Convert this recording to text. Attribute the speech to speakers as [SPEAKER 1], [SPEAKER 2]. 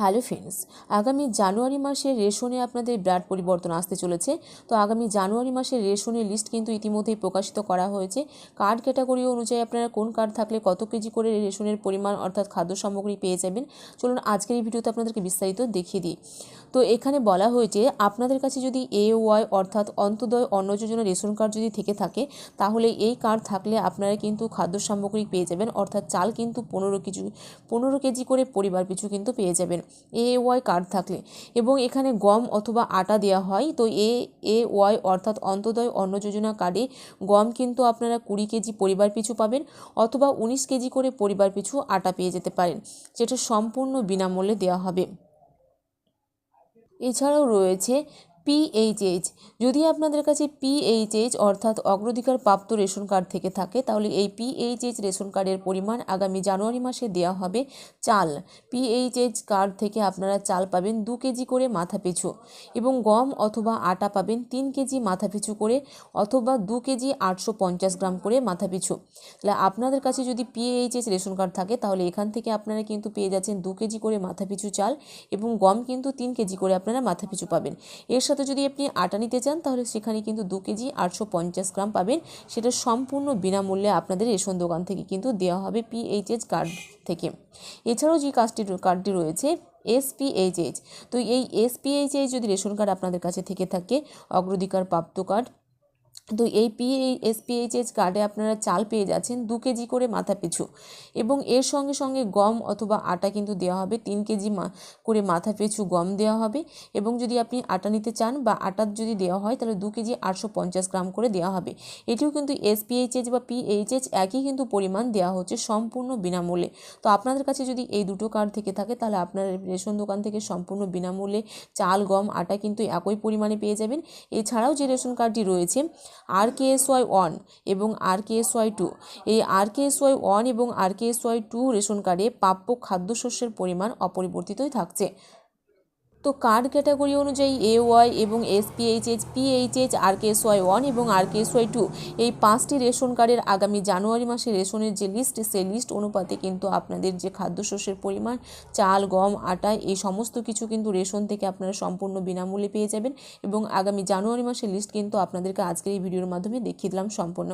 [SPEAKER 1] Hello friends, আগামী জানুয়ারি মাসে রেশনে আপনাদের ব্রাড পরিবর্তন আসতে চলেছে। তো আগামী জানুয়ারি মাসের রেশনের লিস্ট কিন্তু ইতিমধ্যেই প্রকাশিত করা হয়েছে। কার্ড ক্যাটাগরি অনুযায়ী আপনারা কোন কার্ড থাকলে কত কেজি করে রেশনের পরিমাণ অর্থাৎ খাদ্য সামগ্রী পেয়ে যাবেন, চলুন আজকের এই ভিডিওতে আপনাদেরকে বিস্তারিত দেখিয়ে দিই। তো এখানে বলা হয়েছে, আপনাদের কাছে যদি এ ওয়াই অর্থাৎ অন্তদয় অন্ন যোজনা রেশন কার্ড যদি থেকে থাকে, তাহলে এই কার্ড থাকলে আপনারা কিন্তু খাদ্য সামগ্রী পেয়ে যাবেন, অর্থাৎ চাল কিন্তু পনেরো কেজি পনেরো কেজি করে পরিবার পিছু কিন্তু পেয়ে যাবেন। এ ওয়াই কার্ড থাকলে। এবং এখানে গম অথবা আটা দেওয়া হয়। তো এ এ ওয়াই অর্থাৎ অন্তদয় অন্ন যোজনা কার্ডে গম কিন্তু আপনারা কুড়ি কেজি পরিবার পিছু পাবেন অথবা উনিশ কেজি করে পরিবার পিছু আটা পেয়ে যেতে পারেন, যেটা সম্পূর্ণ বিনামূল্যে দেওয়া হবে। এছাড়াও রয়েছে পিএইচএইচ যদি আপনাদের কাছে পিএইচএইচ অর্থাৎ অগ্রাধিকার প্রাপ্ত রেশন কার্ড থেকে থাকে, তাহলে এই পিএইচএইচ রেশন কার্ডের পরিমাণ আগামী জানুয়ারি মাসে দেওয়া হবে চাল। পিএইচএইচ কার্ড থেকে আপনারা চাল পাবেন দু কেজি করে মাথা পিছু এবং গম অথবা আটা পাবেন তিন কেজি মাথা পিছু করে অথবা দু কেজি আটশো পঞ্চাশ গ্রাম করে মাথা পিছু তাহলে আপনাদের কাছে যদি পিএইচএইচ রেশন কার্ড থাকে, তাহলে এখান থেকে আপনারা কিন্তু পেয়ে যাচ্ছেন দু কেজি করে মাথা পিছু চাল এবং গম কিন্তু তিন কেজি করে আপনারা মাথা পিছু পাবেন। এর সাথে যদি আপনি আটা নিতে চান, তাহলে সেখানে কিন্তু দু কেজি আটশো পঞ্চাশ গ্রাম পাবেন। সেটা সম্পূর্ণ বিনামূল্যে আপনাদের রেশন দোকান থেকে কিন্তু দেওয়া হবে পিএইচএস কার্ড থেকে। এছাড়াও যে কাজটি কার্ডটি রয়েছে এসপিএইচএইচ তো এই এসপিএইচএইচ যদি রেশন কার্ড আপনাদের কাছে থেকে থাকে অগ্রাধিকার প্রাপ্ত কার্ড তো এই পি এসপিএইচএস কার্ডে আপনারা চাল পেয়ে যাচ্ছেন দু কেজি করে মাথা পিছু। এবং এর সঙ্গে সঙ্গে গম অথবা আটা কিন্তু দেওয়া হবে, তিন কেজি করে মাথা পিছু গম দেওয়া হবে। এবং যদি আপনি আটা নিতে চান বা আটার যদি দেওয়া হয়, তাহলে দু কেজি আটশো পঞ্চাশ গ্রাম করে দেওয়া হবে। এটিও কিন্তু এসপিএইচএস বা পিএইচএস একই কিন্তু পরিমাণ দেওয়া হচ্ছে সম্পূর্ণ বিনামূল্যে। তো আপনাদের কাছে যদি এই দুটো কার্ড থেকে থাকে, তাহলে আপনার রেশন দোকান থেকে সম্পূর্ণ বিনামূল্যে চাল, গম, আটা কিন্তু একই পরিমাণে পেয়ে যাবেন। এছাড়াও যে রেশন কার্ডটি রয়েছে R K S Y one এবং R K S Y two. এই R K S Y one এবং R K S Y two ration কার্ডে প্রাপ্য খাদ্যশস্যের পরিমাণ অপরিবর্তিতই থাকছে। তো কার্ড ক্যাটাগরি অনুযায়ী এ ওয়াই এবং SPHH PHH R K S Y one এবং R K S Y two এই পাঁচটি রেশন কার্ডের আগামী জানুয়ারি মাসে রেশনের যে লিস্ট সেই লিস্ট অনুপাতে কিন্তু আপনাদের যে খাদ্যশস্যের পরিমাণ, চাল, গম, আটা, এই সমস্ত কিছু কিন্তু রেশন থেকে আপনারা সম্পূর্ণ বিনামূল্যে পেয়ে যাবেন এবং আগামী জানুয়ারি মাসের লিস্ট কিন্তু আপনাদেরকে আজকের এই ভিডিওর মাধ্যমে দেখিয়ে দিলাম সম্পূর্ণ।